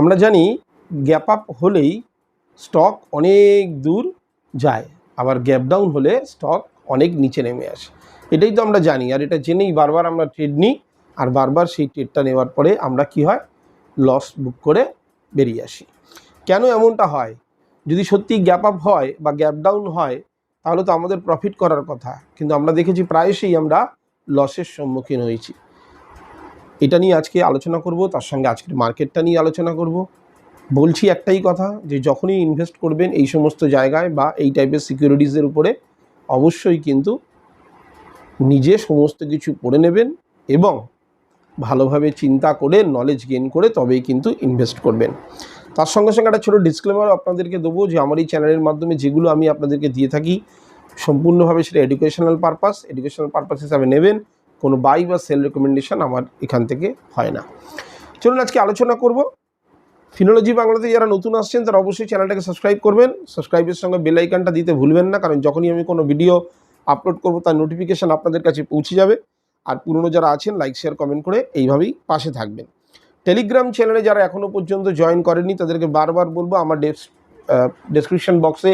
আমরা জানি gap up হলেই স্টক অনেক দূর যায়, আবার গ্যাপ ডাউন হলে স্টক অনেক নিচে নেমে আসে। এটাই তো আমরা জানি, আর এটা জেনেই বারবার আমরা ট্রেড নিই, আর বারবার সেই ট্রেডটা নেওয়ার পরে আমরা কি হয়? লস বুক করে বেরিয়ে আসি। কেন এমনটা হয়? যদি সত্যি গ্যাপ আপ হয় বা গ্যাপ ডাউন হয়, তাহলে তো আমাদের প্রফিট করার কথা, কিন্তু আমরা দেখেছি প্রায়শই আমরা লসের সম্মুখীন হয়েছি। এটা নিয়ে আজকে আলোচনা করব, তার সঙ্গে আজকের মার্কেটটা নিয়ে আলোচনা করব। বলছি একটাই কথা যে, যখনই ইনভেস্ট করবেন এই সমস্ত জায়গায় বা এই টাইপের সিকিউরিটিজের উপরে, অবশ্যই কিন্তু নিজে সমস্ত কিছু পড়ে নেবেন এবং ভালোভাবে চিন্তা করে নলেজ গেইন করে তবেই কিন্তু ইনভেস্ট করবেন। তার সঙ্গে সঙ্গে একটা ছোটো ডিসক্লেমার আপনাদেরকে দেবো যে, আমার এই চ্যানেলের মাধ্যমে যেগুলো আমি আপনাদেরকে দিয়ে থাকি, সম্পূর্ণভাবে সেটা এডুকেশনাল পারপাস এডুকেশনাল পারপাস হিসাবে নেবেন। কোনো বাই বা সেল রেকমেন্ডেশন আমার এখান থেকে হয় না। চলুন আজকে আলোচনা করব। ফিনোলজি বাংলাতে যারা নতুন আসছেন, তারা অবশ্যই চ্যানেলটাকে সাবস্ক্রাইব করবেন। সাবস্ক্রাইবের সঙ্গে বেল আইকনটা দিতে ভুলবেন না, কারণ যখনই আমি কোনো ভিডিও আপলোড করব, তার নোটিফিকেশান আপনাদের কাছে পৌঁছে যাবে। আর পুরনো যারা আছেন লাইক শেয়ার কমেন্ট করে এইভাবেই পাশে থাকবেন। টেলিগ্রাম চ্যানেলে যারা এখনও পর্যন্ত জয়েন করেনি তাদেরকে বারবার বলব, আমার ডেসক্রিপশন বক্সে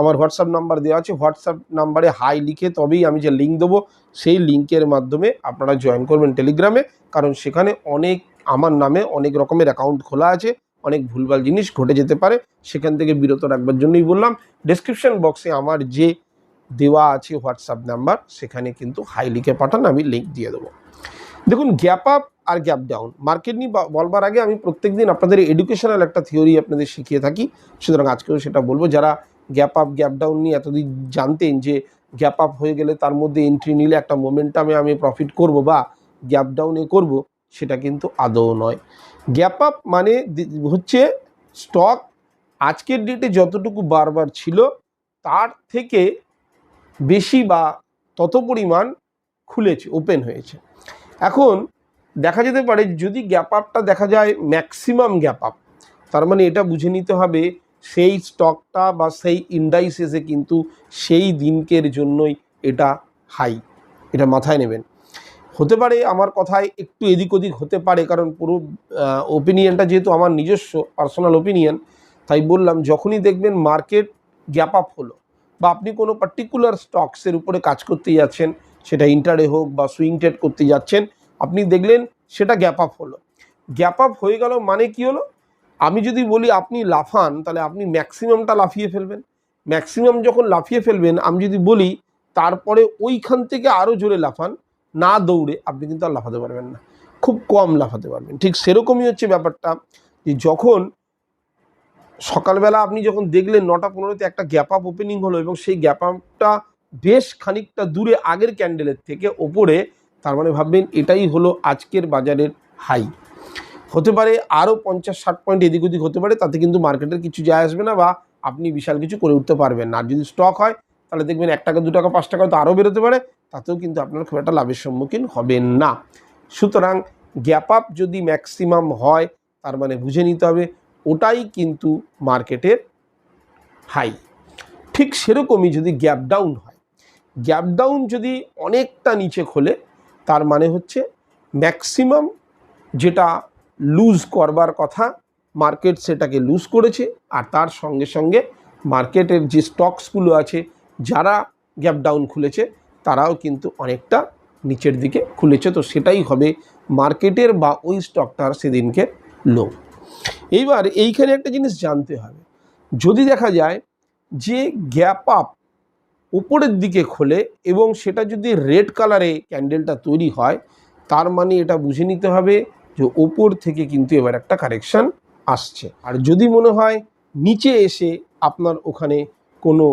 আমার হোয়াটসঅ্যাপ নাম্বার দেওয়া আছে। হোয়াটসঅ্যাপ নাম্বারে হাই লিখে তবেই আমি যে লিঙ্ক দেবো সেই লিঙ্কের মাধ্যমে আপনারা জয়েন করবেন টেলিগ্রামে কারণ সেখানে অনেক আমার নামে অনেক রকমের অ্যাকাউন্ট খোলা আছে, অনেক ভুলভাল জিনিস ঘটে যেতে পারে, সেখান থেকে বিরত রাখবার জন্যই বললাম। ডেসক্রিপশন বক্সে আমার যে দেওয়া আছে হোয়াটসঅ্যাপ নাম্বার সেখানে কিন্তু হাই লিখে পাঠান, আমি লিঙ্ক দিয়ে দেবো। দেখুন গ্যাপ আপ আর গ্যাপ ডাউন মার্কেট নিয়ে বলবার আগে আমি প্রত্যেক দিন আপনাদের এডুকেশনাল একটা থিওরি আপনাদের শিখিয়ে থাকি, সুতরাং আজকেও সেটা বলব। যারা গ্যাপ আপ গ্যাপ ডাউন নিয়ে এতদিন জানতেন যে গ্যাপ আপ হয়ে গেলে তার মধ্যে এন্ট্রি নিলে একটা মোমেন্টামে আমি প্রফিট করব বা গ্যাপ ডাউনে করব, সেটা কিন্তু আদৌ নয়। গ্যাপ আপ মানে হচ্ছে স্টক আজকের ডেটে যতটুকু বারবার ছিল, তার থেকে বেশি বা তত পরিমাণ খুলেছে ওপেন হয়েছে। এখন দেখা যেতে পারে যদি গ্যাপ আপটা দেখা যায় ম্যাক্সিমাম গ্যাপ আপ তার মানে এটা বুঝে নিতে হবে সেই স্টকটা বা সেই ইন্ডাইসেসে কিন্তু সেই দিনকের জন্যই এটা হাই এটা মাথায় নেবেন। হতে পারে আমার কথায় একটু এদিক ওদিক হতে পারে, কারণ পুরো ওপিনিয়নটা যেহেতু আমার নিজস্ব পার্সোনাল ওপিনিয়ন তাই বললাম যখনই দেখবেন মার্কেট গ্যাপ আপ হলো বা আপনি কোনো পার্টিকুলার স্টকসের উপরে কাজ করতে যাচ্ছেন, সেটা ইন্টারে হোক বা সুইং ট্রেড করতে যাচ্ছেন, আপনি দেখলেন সেটা গ্যাপ আপ হলো। গ্যাপ আপ হয়ে গেল মানে কি হলো? আমি যদি বলি আপনি লাফান, তাহলে আপনি ম্যাক্সিমামটা লাফিয়ে ফেলবেন। ম্যাক্সিমাম যখন লাফিয়ে ফেলবেন, আমি যদি বলি তারপরে ওইখান থেকে আরও জোরে লাফান, না দৌড়ে আপনি কিন্তু আর লাফাতে পারবেন না। খুব কম লাফাতে পারবেন। ঠিক সেরকমই হচ্ছে ব্যাপারটা যে যখন সকালবেলা আপনি যখন দেখলেন নটা পনেরোতে একটা গ্যাপ আপ ওপেনিং হলো এবং সেই গ্যাপ আপটা বেশ খানিকটা দূরে আগের ক্যান্ডেলের থেকে ওপরে, তার মানে ভাববেন এটাই হলো আজকের বাজারের হাই হতে পারে আরও পঞ্চাশ, ষাট পয়েন্ট এদিক ওদিক হতে পারে, তাতে কিন্তু মার্কেটের কিছু যায় আসবে না বা আপনি বিশাল কিছু করে উঠতে পারবেন না। আর যদি স্টক হয়, তাহলে দেখবেন এক টাকা, দু টাকা, পাঁচ টাকা তো আরও বেরোতে পারে, তাতেও কিন্তু আপনার খুব একটা লাভের সম্মুখীন হবেন না। সুতরাং গ্যাপ আপ যদি ম্যাক্সিমাম হয়, তার মানে বুঝে নিতে হবে, ওটাই কিন্তু মার্কেটের হাই। ঠিক সেরকমই যদি গ্যাপ ডাউন হয় গ্যাপ ডাউন যদি অনেকটা নিচে খোলে, তার মানে হচ্ছে ম্যাক্সিমাম যেটা লুজ করবার কথা, মার্কেট সেটাকে লুজ করেছে আর তার সঙ্গে সঙ্গে মার্কেটের যে স্টকসগুলো আছে, যারা গ্যাপ ডাউন খুলেছে, তারাও কিন্তু অনেকটা নিচের দিকে খুলেছে। তো সেটাই হবে মার্কেটের বা ওই স্টকটার সেদিনকে লো এইবার এইখানে একটা জিনিস জানতে হবে। যদি দেখা যায় যে গ্যাপ আপ উপরের দিকে খোলে এবং সেটা যদি রেড কালারে ক্যান্ডেলটা তৈরি হয়, তার মানে এটা বুঝে নিতে হবে যে ওপর থেকে কিন্তু এবার একটা কারেকশান আসছে। আর যদি মনে হয় নিচে এসে আপনার ওখানে কোনো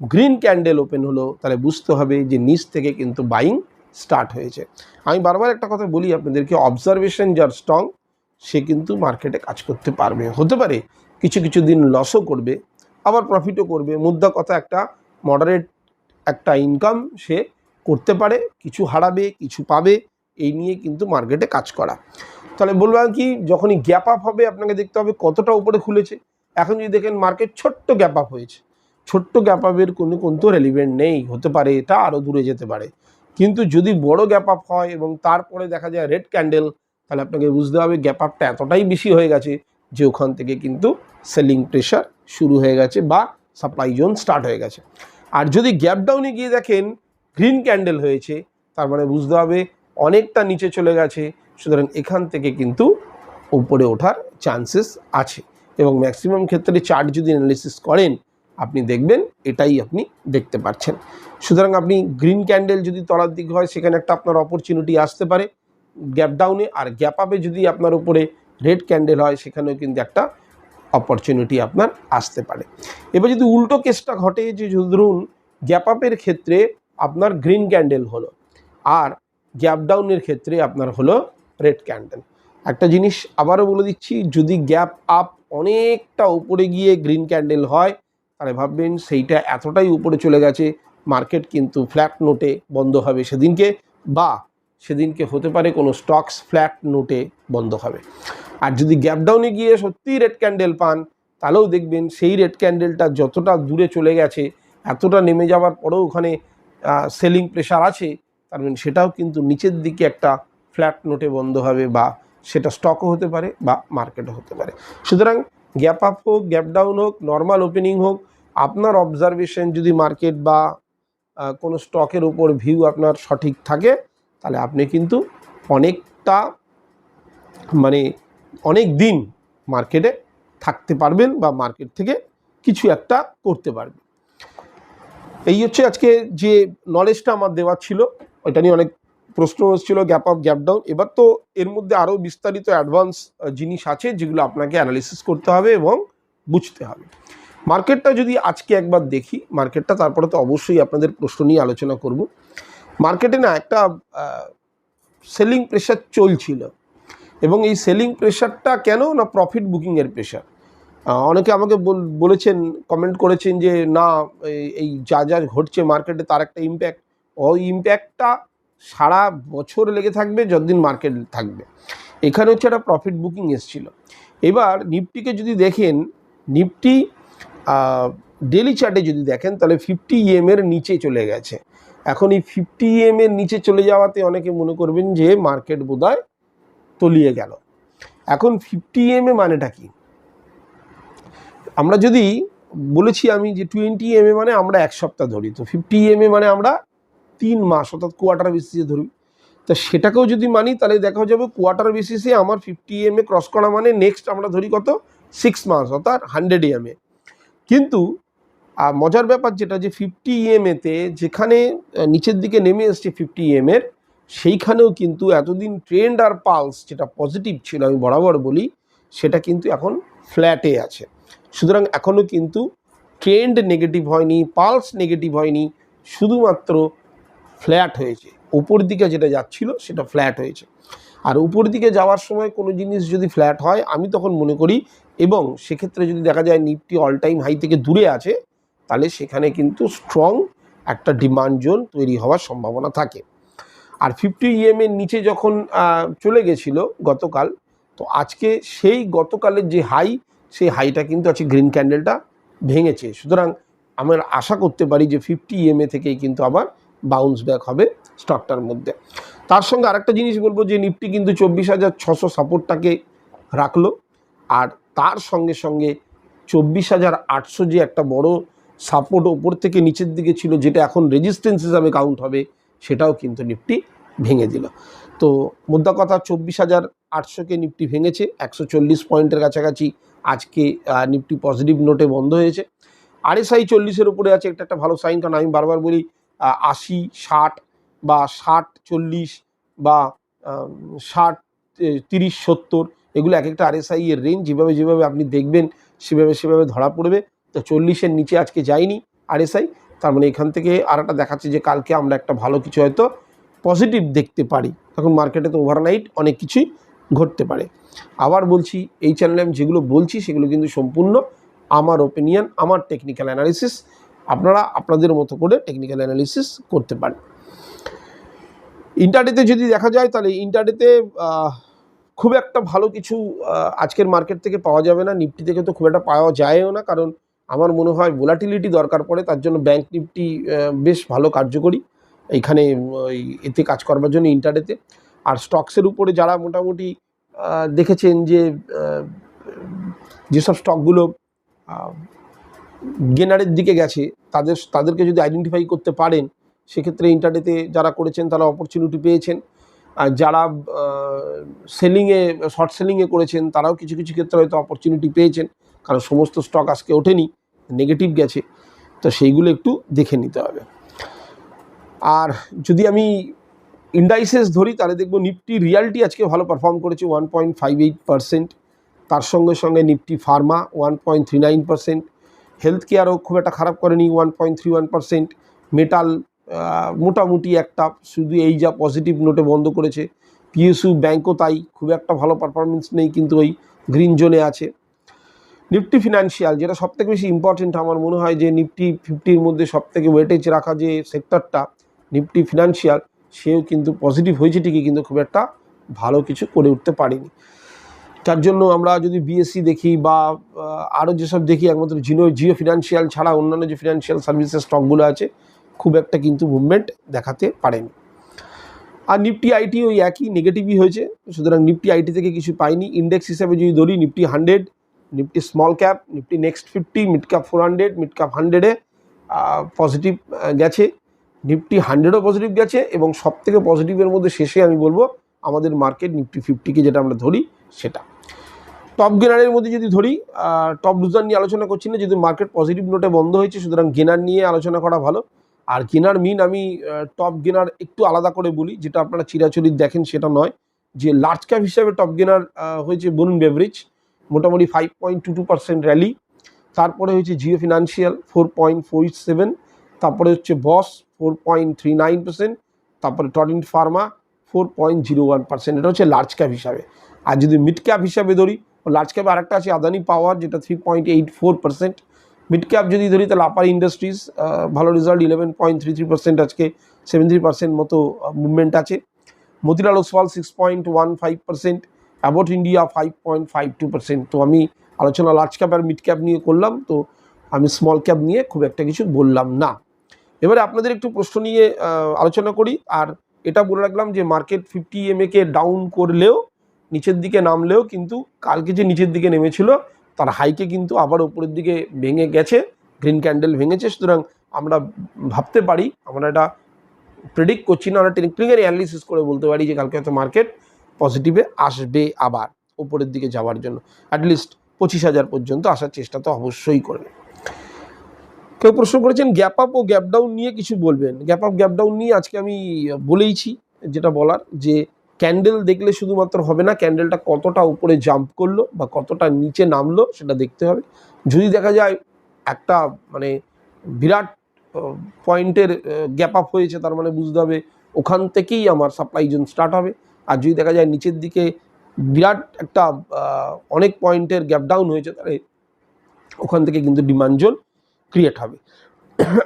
গ্রিন ক্যান্ডেল ওপেন হলো, তাহলে বুঝতে হবে যে নিচ থেকে কিন্তু বাইং স্টার্ট হয়েছে। আমি বারবার একটা কথা বলি আপনাদেরকে অবজারভেশন যার স্ট্রং সে কিন্তু মার্কেটে কাজ করতে পারবে। হতে পারে কিছু কিছু দিন লসও করবে, আবার প্রফিটও করবে। মুদ্রা কথা একটা মডারেট একটা ইনকাম সে করতে পারে, কিছু হারাবে, কিছু পাবে, এই নিয়ে কিন্তু মার্কেটে কাজ করা। তাহলে বললাম কি, যখনই গ্যাপ আপ হবে আপনাকে দেখতে হবে কতটা উপরে খুলেছে। এখন যদি দেখেন মার্কেট ছোট্ট গ্যাপ আপ হয়েছে। ছোট্ট গ্যাপ আপের কোনো কিন্তু রেলিভেন্ট নেই, হতে পারে এটা আরও দূরে যেতে পারে। কিন্তু যদি বড় গ্যাপ আপ হয় এবং তারপরে দেখা যায় রেড ক্যান্ডেল তাহলে আপনাকে বুঝতে হবে গ্যাপ আপটা এতটাই বেশি হয়ে গেছে যে ওখান থেকে কিন্তু সেলিং প্রেশার শুরু হয়ে গেছে বা সাপ্লাই জোন স্টার্ট হয়ে গেছে। আর যদি গ্যাপ ডাউনে গিয়ে দেখেন গ্রিন ক্যান্ডেল হয়েছে, তার মানে বুঝতে হবে অনেকটা নিচে চলে গেছে। সুতরাং এখান থেকে কিন্তু উপরে ওঠার চান্সেস আছে। এবং ম্যাক্সিমাম ক্ষেত্রে চার্ট যদি অ্যানালিসিস করেন, আপনি দেখবেন এটাই আপনি দেখতে পাচ্ছেন সুতরাং আপনি গ্রিন ক্যান্ডেল যদি তলার দিক হয়, সেখানে একটা আপনার অপরচুনিটি আসতে পারে। গ্যাপ ডাউনে আর গ্যাপ আপে যদি আপনার উপরে রেড ক্যান্ডেল হয়, সেখানেও কিন্তু একটা অপরচুনিটি আপনার আসতে পারে। এবার যদি উল্টো কেসটা ঘটে, যে ধরুন গ্যাপ আপের ক্ষেত্রে আপনার গ্রিন ক্যান্ডেল হলো, আর গ্যাপ ডাউনের ক্ষেত্রে আপনার হলো রেড ক্যান্ডেল একটা জিনিস আবারও বলে দিচ্ছি, যদি গ্যাপ আপ অনেকটা উপরে গিয়ে গ্রিন ক্যান্ডেল হয়, তাহলে ভাববেন সেইটা এতটাই উপরে চলে গেছে মার্কেট কিন্তু ফ্ল্যাট নোটে বন্ধ হবে সেদিনকে, বা সেদিনকে হতে পারে কোনো স্টকস ফ্ল্যাট নোটে বন্ধ হবে। আর যদি গ্যাপ ডাউনে গিয়ে সত্যিই রেড ক্যান্ডেল পান, তাহলেও দেখবেন সেই রেড ক্যান্ডেলটা যতটা দূরে চলে গেছে, এতটা নেমে যাওয়ার পরেও ওখানে সেলিং প্রেশার আছে, তার মানে সেটাও কিন্তু নিচের দিকে একটা ফ্ল্যাট নোটে বন্ধ হবে বা সেটা স্টকও হতে পারে বা মার্কেটও হতে পারে। সুতরাং গ্যাপ আপ হোক গ্যাপ ডাউন হোক নর্মাল ওপেনিং হোক, আপনার অবজারভেশন যদি মার্কেট বা কোনো স্টকের উপর ভিউ আপনার সঠিক থাকে, তাহলে আপনি কিন্তু অনেকটা মানে অনেক দিন মার্কেটে থাকতে পারবেন বা মার্কেট থেকে কিছু একটা করতে পারবেন। এই হচ্ছে আজকে যে নলেজটা আমার দেওয়ার ছিল, ওইটা নিয়ে অনেক প্রশ্ন এসেছিল গ্যাপ আপ গ্যাপ ডাউন এবার তো এর মধ্যে আরও বিস্তারিত অ্যাডভান্স জিনিস আছে যেগুলো আপনাকে অ্যানালিসিস করতে হবে এবং বুঝতে হবে। মার্কেটটা যদি আজকে একবার দেখি মার্কেটটা তারপরে তো অবশ্যই আপনাদের প্রশ্ন নিয়ে আলোচনা করব। মার্কেটে না একটা সেলিং প্রেশার চলছিল। এবং এই সেলিং প্রেশারটা কেন না প্রফিট বুকিংয়ের প্রেশার অনেকে আমাকে বল- বলেছেন কমেন্ট করেছেন যে, না, এই যা যা ঘটছে মার্কেটে তার একটা ইম্প্যাক্ট ওই ইম্প্যাক্টটা সারা বছর লেগে থাকবে, যতদিন মার্কেট থাকবে। এখানে হচ্ছে একটা প্রফিট বুকিং এসছিল। এবার নিফটিকে যদি দেখেন, নিফটি ডেলি চার্টে যদি দেখেন, তাহলে ফিফটি ইএম এর নিচে চলে গেছে। এখন এই ফিফটি ইএম এর নিচে চলে যাওয়াতে অনেকে মনে করবেন যে মার্কেট বোধহয় তলিয়ে গেল। এখন ফিফটি এম এ মানেটা কি? আমরা যদি বলেছি আমি যে টোয়েন্টি এম এ মানে আমরা এক সপ্তাহ ধরি, তো ফিফটি এম এ মানে আমরা তিন মাস অর্থাৎ কোয়ার্টার বেসিসে ধরি তা সেটাকেও যদি মানি তাহলে দেখা যাবে কোয়ার্টার বেসিসে আমার ফিফটি এম এ ক্রস করা মানে নেক্সট আমরা ধরি কত? সিক্স মাস অর্থাৎ হান্ড্রেড এম এ। কিন্তু আহ, মজার ব্যাপার যেটা যে ফিফটি এম এতে যেখানে নিচের দিকে নেমে এসছে ফিফটি এর সেইখানেও কিন্তু এতদিন ট্রেন্ড আর পালস যেটা পজিটিভ ছিল আমি বরাবর বলি সেটা কিন্তু এখন ফ্ল্যাটে আছে। সুতরাং এখনও কিন্তু ট্রেন্ড নেগেটিভ হয়নি পালস নেগেটিভ হয়নি শুধুমাত্র ফ্ল্যাট হয়েছে। উপর দিকে যেটা যাচ্ছিল সেটা ফ্ল্যাট হয়েছে। আর উপর দিকে যাওয়ার সময় কোনো জিনিস যদি ফ্ল্যাট হয়, আমি তখন মনে করি এবং সেক্ষেত্রে যদি দেখা যায় নিফটি অল টাইম হাই থেকে দূরে আছে, তাহলে সেখানে কিন্তু স্ট্রং একটা ডিমান্ড জোন তৈরি হওয়ার সম্ভাবনা থাকে। আর ফিফটি ইএম এর নিচে যখন চলে গেছিল গতকাল, তো আজকে সেই গতকালের যে হাই সেই হাইটা কিন্তু আছে গ্রিন ক্যান্ডেলটা ভেঙেছে। সুতরাং আমরা আশা করতে পারি যে ফিফটি ইএমএ থেকেই কিন্তু আবার বাউন্স ব্যাক হবে স্টকটার মধ্যে। তার সঙ্গে আরেকটা জিনিস বলব যে নিফটি কিন্তু চব্বিশ হাজার ছশো সাপোর্টটাকে রাখল। আর তার সঙ্গে সঙ্গে চব্বিশ হাজার আটশো যে একটা বড় সাপোর্ট ওপর থেকে নিচের দিকে ছিল, যেটা এখন রেজিস্ট্যান্স হিসাবে কাউন্ট হবে, সেটাও কিন্তু নিফটি ভেঙে দিল। তো মুদ্রা কথা, চব্বিশ হাজার আটশোকে নিফটি ভেঙেছে, একশো চল্লিশ পয়েন্টের কাছাকাছি আজকে নিফটি পজিটিভ নোটে বন্ধ হয়েছে। আরএসআই চল্লিশের উপরে আছে, একটা একটা ভালো সাইন কারণ আমি বারবার বলি আশি, ষাট বা ষাট, চল্লিশ বা ষাট তিরিশ, সত্তর, এগুলো এক একটা আরএসআই এর রেঞ্জ যেভাবে যেভাবে আপনি দেখবেন, সেভাবে সেভাবে ধরা পড়বে। তো চল্লিশের নিচে আজকে যায়নি আরএসআই তার মানে এখান থেকে আর একটা দেখাচ্ছে যে কালকে আমরা একটা ভালো কিছু হয়তো পজিটিভ দেখতে পারি। তখন মার্কেটে তো ওভারনাইট অনেক কিছুই ঘটতে পারে। আবার বলছি, এই চ্যানেলে আমি যেগুলো বলছি, সেগুলো কিন্তু সম্পূর্ণ আমার ওপিনিয়ন আমার টেকনিক্যাল অ্যানালিসিস আপনারা আপনাদের মতো করে টেকনিক্যাল অ্যানালিসিস করতে পারেন। ইন্টারনেটে যদি দেখা যায় তাহলে ইন্টারনেটে খুব একটা ভালো কিছু আজকের মার্কেট থেকে পাওয়া যাবে না। নিফটি থেকে তো খুব একটা পাওয়া যায়ও না, কারণ আমার মনে হয় ভোলাটিলিটি দরকার পড়ে, তার জন্য ব্যাংক নিফটি বেশ ভালো কার্যকরী। এইখানে এতে কাজ করবার জন্য ইন্টারডেতে আর স্টকসের উপরে যারা মোটামুটি দেখেছেন যে যেসব স্টকগুলো গেনারের দিকে গেছে, তাদের, তাদেরকে যদি আইডেন্টিফাই করতে পারেন, সেক্ষেত্রে ইন্টারনেটে যারা করেছেন তারা অপরচুনিটি পেয়েছেন। আর যারা সেলিংয়ে শর্ট সেলিংয়ে করেছেন, তারাও কিছু কিছু ক্ষেত্রে হয়তো অপরচুনিটি পেয়েছেন। কারণ সমস্ত স্টক আজকে ওঠেনি নেগেটিভ গেছে। তো সেইগুলো একটু দেখে নিতে হবে। আর যদি আমি ইন্ডাইসেস ধরি, তাহলে দেখব নিফটি রিয়ালিটি আজকে ভালো পারফর্ম করেছে one point five eight percent তার সঙ্গে সঙ্গে Nifty pharma one point three nine percent health কেয়ারও খুব একটা খারাপ করেনি one point three one percent metal মোটামুটি একটা, শুধু এই যা পজিটিভ নোটে বন্ধ করেছে। পিএসইউ ব্যাঙ্কও তাই, খুব একটা ভালো পারফরমেন্স নেই, কিন্তু ওই গ্রিন জোনে আছে। নিফটি ফিনান্সিয়াল যেটা সবথেকে বেশি ইম্পর্টেন্ট আমার মনে হয় যে নিফটি ফিফটির মধ্যে সবথেকে ওয়েটেজ রাখা যে সেক্টরটা নিফটি ফিনান্সিয়াল সেও কিন্তু পজিটিভ হয়েছে ঠিকই, কিন্তু খুব একটা ভালো কিছু করে উঠতে পারেনি। তার জন্য আমরা যদি বিএসসি দেখি বা আরও যেসব দেখি, একমাত্র জিও জিও ফিনান্সিয়াল ছাড়া অন্যান্য যে ফিনান্সিয়াল সার্ভিসেস স্টকগুলো আছে, খুব একটা কিন্তু মুভমেন্ট দেখাতে পারেনি। আর নিফটি আইটি ওই একই নেগেটিভই হয়েছে, সুতরাং নিফটি আইটি থেকে কিছু পাইনি। ইন্ডেক্স হিসাবে যদি ধরি Nifty hundred Nifty small cap Nifty next fifty mid cap four hundred mid cap হান্ড্রেডে পজিটিভ গেছে। নিফটি হান্ড্রেডও পজিটিভ গেছে এবং সব থেকে পজিটিভের মধ্যে শেষে আমি বলব, আমাদের মার্কেট নিফটি ফিফটিকে যেটা আমরা ধরি সেটা। টপ গেনারের মধ্যে যদি ধরি টপ লুজার নিয়ে আলোচনা করছি না যদি মার্কেট পজিটিভ নোটে বন্ধ হয়েছে, সুতরাং গেনার নিয়ে আলোচনা করা ভালো। আর গেনার মিন আমি টপ গেনার একটু আলাদা করে বলি, যেটা আপনারা চিরাচরিত দেখেন, সেটা নয়। যে লার্জ ক্যাপ হিসাবে টপ গেনার হয়েছে বরুণ বেভারেজ মোটামুটি five point two two percent rally তারপরে হয়েছে Jio financial four point four seven তারপরে হচ্ছে Bosch four point three nine percent তারপরে Torrent pharma four point zero one percent এটা হচ্ছে লার্জ ক্যাপ হিসাবে। আর যদি মিড ক্যাপ হিসাবে ধরি লার্জ ক্যাপে আরেকটা আছে আদানি পাওয়ার যেটা three point eight four percent mid cap যদি ধরি, তাহলে আপার ইন্ডাস্ট্রিজ ভালো result eleven point three three percent আজকে সেভেন থ্রি পার্সেন্ট মতো মুভমেন্ট আছে। Motilal Oswal six point one five percent Abbott India five point five two percent তো আমি আলোচনা লার্জ ক্যাপ আর মিড ক্যাপ নিয়ে করলাম, তো আমি স্মল ক্যাপ নিয়ে খুব একটা কিছু বললাম না। এবারে আপনাদের একটু প্রশ্ন নিয়ে আলোচনা করি, আর এটা বলে রাখলাম যে মার্কেট ফিফটি এমএকে ডাউন করলেও নিচের দিকে নামলেও কিন্তু কালকে যে নিচের দিকে নেমেছিল, তার হাইকে কিন্তু আবার উপরের দিকে ভেঙে গেছে গ্রিন ক্যান্ডেল ভেঙেছে। সুতরাং আমরা ভাবতে পারি, আমরা এটা প্রেডিক্ট করছি না, আমরা টেকনিক্যাল অ্যানালিসিস করে বলতে পারি যে কালকে হয়তো মার্কেট পজিটিভে আসবে আবার উপরের দিকে যাওয়ার জন্য। অ্যাটলিস্ট পঁচিশ হাজার পর্যন্ত আসার চেষ্টা তো অবশ্যই করবে। কেউ প্রশ্ন করেছেন গ্যাপ আপ ও গ্যাপ ডাউন নিয়ে কিছু বলবেন? গ্যাপ আপ গ্যাপ ডাউন নিয়ে আজকে আমি বলেইছি যেটা বলার যে ক্যান্ডেল দেখলে শুধুমাত্র হবে না, ক্যান্ডেলটা কতটা উপরে জাম্প করল বা কতটা নিচে নামলো সেটা দেখতে হবে। যদি দেখা যায় একটা মানে বিরাট পয়েন্টের গ্যাপ আপ হয়েছে, তার মানে বুঝতে হবে ওখান থেকেই আমার সাপ্লাই জোন স্টার্ট হবে। আর যদি দেখা যায় নিচের দিকে বিরাট একটা অনেক পয়েন্টের গ্যাপ ডাউন হয়েছে, তাহলে ওখান থেকে কিন্তু ডিমান্ড জোন ক্রিয়েট হবে।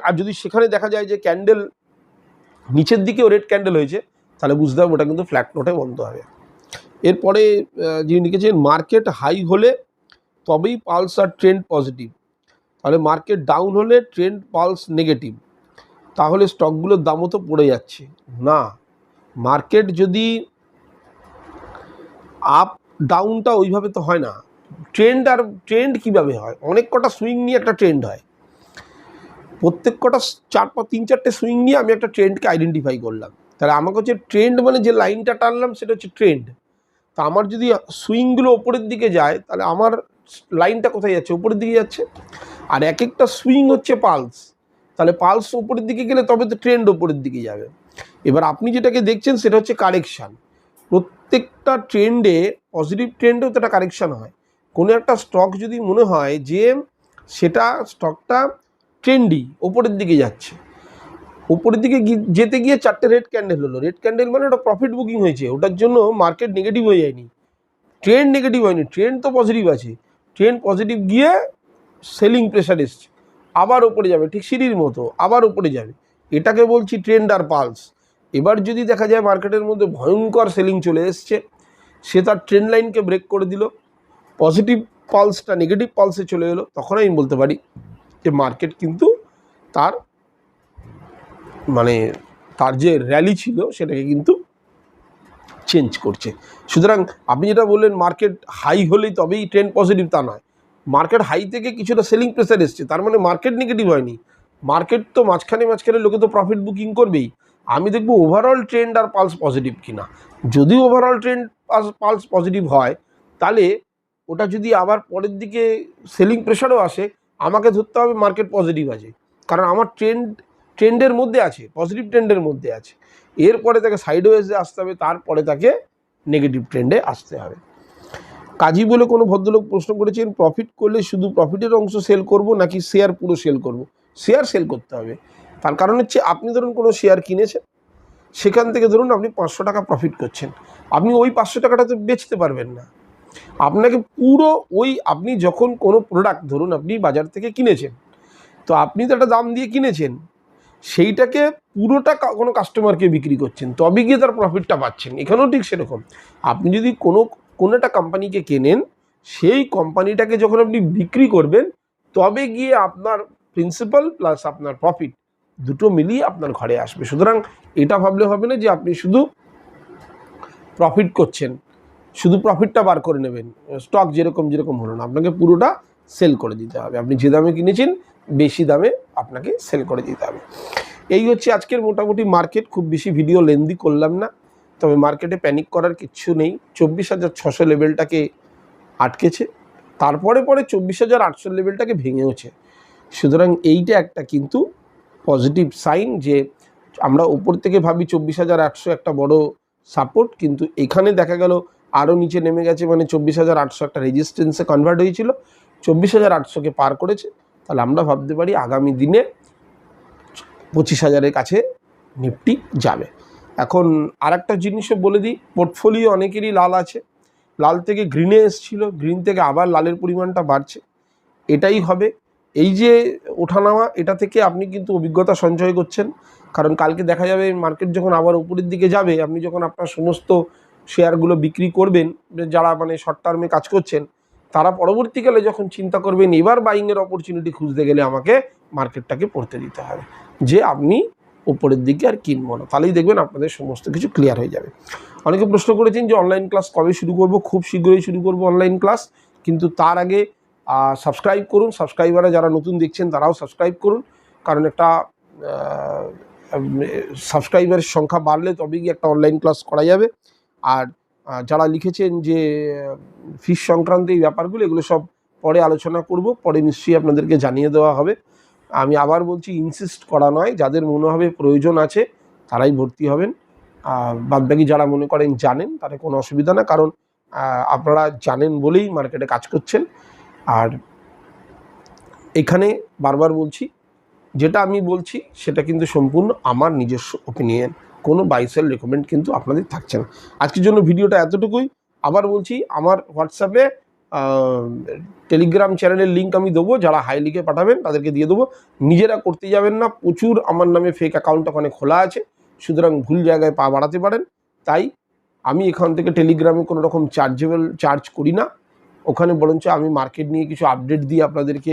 আর যদি সেখানে দেখা যায় যে ক্যান্ডেল নিচের দিকেও রেড ক্যান্ডেল হয়েছে তাহলে বুঝতে হবে ওটা কিন্তু ফ্ল্যাট নোটে বন্ধ হবে। এরপরে যিনি লিখেছেন মার্কেট হাই হলে তবেই পালস আর ট্রেন্ড পজিটিভ তাহলে মার্কেট ডাউন হলে ট্রেন্ড পালস নেগেটিভ তাহলে স্টকগুলোর দামও তো পড়ে যাচ্ছে। না মার্কেট যদি আপ ডাউনটা ওইভাবে তো হয় না। ট্রেন্ড আর ট্রেন্ড কীভাবে হয়? অনেক কটা সুইং নিয়ে একটা ট্রেন্ড হয়। প্রত্যেক কটা চার তিন, চারটে সুইং নিয়ে আমি একটা ট্রেন্ডকে আইডেন্টিফাই করলাম। তাহলে আমাকে হচ্ছে ট্রেন্ড মানে যে লাইনটা টানলাম সেটা হচ্ছে ট্রেন্ড তা আমার যদি সুইংগুলো ওপরের দিকে যায়, তাহলে আমার লাইনটা কোথায় যাচ্ছে? উপরের দিকে যাচ্ছে। আর এক একটা সুইং হচ্ছে পালস তাহলে পালস ওপরের দিকে গেলে তবে তো ট্রেন্ড ওপরের দিকে যাবে। এবার আপনি যেটাকে দেখছেন সেটা হচ্ছে কারেকশান প্রত্যেকটা ট্রেন্ডে পজিটিভ ট্রেন্ডেও তো একটা কারেকশান হয়। কোনো একটা স্টক যদি মনে হয় যে সেটা স্টকটা ট্রেন্ডি ওপরের দিকে যাচ্ছে। উপরের দিকে যেতে গিয়ে চারটে রেড ক্যান্ডেল হলো। রেড ক্যান্ডেল মানে ওটা প্রফিট বুকিং হয়েছে। ওটার জন্য মার্কেট নেগেটিভ হয়ে যায়নি। ট্রেন্ড নেগেটিভ হয়নি। ট্রেন্ড তো পজিটিভ আছে। ট্রেন্ড পজিটিভ গিয়ে সেলিং প্রেশার এসছে। আবার ওপরে যাবে, ঠিক সিঁড়ির মতো, আবার ওপরে যাবে। এটাকে বলছি ট্রেন্ড আর পালস এবার যদি দেখা যায় মার্কেটের মধ্যে ভয়ঙ্কর সেলিং চলে এসছে, সে তার ট্রেন্ড লাইনকে ব্রেক করে দিল। পজিটিভ পালসটা নেগেটিভ পালসে চলে এলো। তখন আমি বলতে পারি যে মার্কেট কিন্তু তার মানে তার যে র্যালি ছিল সেটাকে কিন্তু চেঞ্জ করছে। সুতরাং আপনি যেটা বললেন মার্কেট হাই হলেই তবেই ট্রেন্ড পজিটিভ তা নয়। মার্কেট হাই থেকে কিছুটা সেলিং প্রেসার এসছে, তার মানে মার্কেট নেগেটিভ হয়নি। মার্কেট তো মাঝখানে মাঝখানে লোকে তো প্রফিট বুকিং করবেই। আমি দেখব ওভারঅল ট্রেন্ড আর পালস পজিটিভ কিনা। যদি ওভারঅল ট্রেন্ড পালস পজিটিভ হয়, তাহলে ওটা যদি আবার পরের দিকে সেলিং প্রেশারও আসে, আমাকে ধরতে হবে মার্কেট পজিটিভ আছে। কারণ আমার ট্রেন্ড ট্রেন্ডের মধ্যে আছে পজিটিভ ট্রেন্ডের মধ্যে আছে। এরপরে তাকে সাইডওয়েজে আসতে হবে, তারপরে তাকে নেগেটিভ ট্রেন্ডে আসতে হবে। কাজী বলে কোনো ভদ্রলোক প্রশ্ন করেছেন প্রফিট করলে শুধু প্রফিটের অংশ সেল করব নাকি শেয়ার পুরো সেল করব? শেয়ার সেল করতে হবে। তার কারণ হচ্ছে, আপনি ধরুন কোনো শেয়ার কিনেছেন, সেখান থেকে ধরুন আপনি পাঁচশো টাকা প্রফিট করছেন। আপনি ওই পাঁচশো টাকাটা তো বেচতে পারবেন না। আপনাকে পুরো ওই আপনি যখন কোনো প্রোডাক্ট ধরুন আপনি বাজার থেকে কিনেছেন, তো আপনি তো একটা দাম দিয়ে কিনেছেন সেইটাকে পুরোটা কোনো কাস্টমারকে বিক্রি করছেন তবে গিয়ে তার প্রফিটটা পাচ্ছেন। এখানেও ঠিক সেরকম। আপনি যদি কোনো কোনো একটা কোম্পানিকে কেনেন, সেই কোম্পানিটাকে যখন আপনি বিক্রি করবেন, তবে গিয়ে আপনার প্রিন্সিপাল প্লাস আপনার প্রফিট দুটো মিলিয়ে আপনার ঘরে আসবে। সুতরাং এটা ভাবলে হবে না যে আপনি শুধু প্রফিট করছেন, শুধু প্রফিটটা বার করে নেবেন। স্টক যেরকম যেরকম হলো না। আপনাকে পুরোটা সেল করে দিতে হবে। আপনি যে দামে কিনেছেন বেশি দামে আপনাকে সেল করে দিতে হবে। এই হচ্ছে আজকের মোটামুটি মার্কেট খুব বেশি ভিডিও লেন্দি করলাম না। তবে মার্কেটে প্যানিক করার কিচ্ছু নেই। চব্বিশ হাজার ছশো লেভেলটাকে আটকেছে। তারপরে পরে চব্বিশ হাজার আটশো লেভেলটাকে ভেঙেওছে। সুতরাং এইটা একটা কিন্তু পজিটিভ সাইন যে আমরা ওপর থেকে ভাবি চব্বিশ হাজার আটশো একটা বড় সাপোর্ট কিন্তু এখানে দেখা গেল আরও নিচে নেমে গেছে। মানে চব্বিশ হাজার আটশো একটা রেজিস্ট্যান্সে কনভার্ট হয়েছিল। চব্বিশ হাজার আটশোকে পার করেছে। তাহলে আমরা ভাবতে পারি আগামী দিনে পঁচিশ হাজারের কাছে নিফটি যাবে। এখন আরেকটা জিনিসও বলে দিই পোর্টফোলিও অনেকেরই লাল আছে। লাল থেকে গ্রিনে এসছিল গ্রিন থেকে আবার লালের পরিমাণটা বাড়ছে। এটাই হবে। এই যে ওঠানামা, এটা থেকে আপনি কিন্তু অভিজ্ঞতা সঞ্চয় করছেন। কারণ কালকে দেখা যাবে মার্কেট যখন আবার উপরের দিকে যাবে, আপনি যখন আপনার সমস্ত শেয়ারগুলো বিক্রি করবেন, যারা মানে শর্ট টার্মে কাজ করছেন তারা পরবর্তীকালে যখন চিন্তা করবেন, এবার বাইংয়ের অপরচুনিটি খুঁজতে গেলে আমাকে মার্কেটটাকে পড়তে দিতে হবে। যে আপনি উপরের দিকে আর কিনবো না। তাহলেই দেখবেন আপনাদের সমস্ত কিছু ক্লিয়ার হয়ে যাবে। অনেকে প্রশ্ন করেছেন যে অনলাইন ক্লাস কবে শুরু করব? খুব শীঘ্রই শুরু করব অনলাইন ক্লাস কিন্তু তার আগে সাবস্ক্রাইব করুন। সাবস্ক্রাইবাররা যারা নতুন দেখছেন, তারাও সাবস্ক্রাইব করুন। কারণ একটা সাবস্ক্রাইবারের সংখ্যা বাড়লে তবেই একটা অনলাইন ক্লাস করা যাবে। আর যারা লিখেছেন যে, ফিস সংক্রান্ত এই ব্যাপারগুলো, এগুলো সব পরে আলোচনা করব, পরে নিশ্চয়ই আপনাদেরকে জানিয়ে দেওয়া হবে। আমি আবার বলছি ইনসিস্ট করা নয়, যাদের মনে হবে প্রয়োজন আছে, তারাই ভর্তি হবেন। বাদবাকি যারা মনে করেন জানেন, তাদের কোনো অসুবিধা না, কারণ আপনারা জানেন বলেই মার্কেটে কাজ করছেন। আর এখানে বারবার বলছি, যেটা আমি বলছি, সেটা কিন্তু সম্পূর্ণ আমার নিজস্ব ওপিনিয়ন কোনো বাইসেল রেকমেন্ড কিন্তু আপনাদের থাকছে না। আজকের জন্য ভিডিওটা এতটুকুই। আবার বলছি, আমার হোয়াটসঅ্যাপে টেলিগ্রাম চ্যানেলের লিঙ্ক আমি দেবো, যারা হাই লিখে পাঠাবেন তাদেরকে দিয়ে দেবো। নিজেরা করতে যাবেন না, প্রচুর আমার নামে ফেক অ্যাকাউন্ট ওখানে খোলা আছে। সুতরাং ভুল জায়গায় পা বাড়াতে পারেন। তাই আমি এখান থেকে টেলিগ্রামে কোনো রকম চার্জেবল চার্জ করি না। ওখানে বরঞ্চ আমি মার্কেট নিয়ে কিছু আপডেট দিই আপনাদেরকে।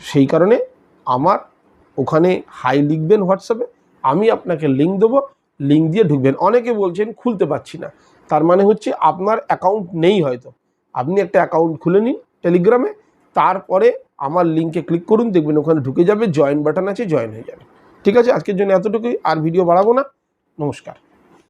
সেই কারণে আমার ওখানে হাই লিখবেন হোয়াটসঅ্যাপে আমি আপনাকে লিঙ্ক দেবো লিঙ্ক দিয়ে ঢুকবেন। অনেকে বলছেন খুলতে পারছি না। তার মানে হচ্ছে আপনার অ্যাকাউন্ট নেই হয়তো। আপনি একটা অ্যাকাউন্ট খুলে নিন টেলিগ্রামে তারপরে আমার লিঙ্কে ক্লিক করুন, দেখবেন ওখানে ঢুকে যাবে জয়েন বাটন আছে জয়েন হয়ে যাবে। ঠিক আছে? আজকের জন্য এতটুকুই, আর ভিডিও বাড়াবো না। নমস্কার।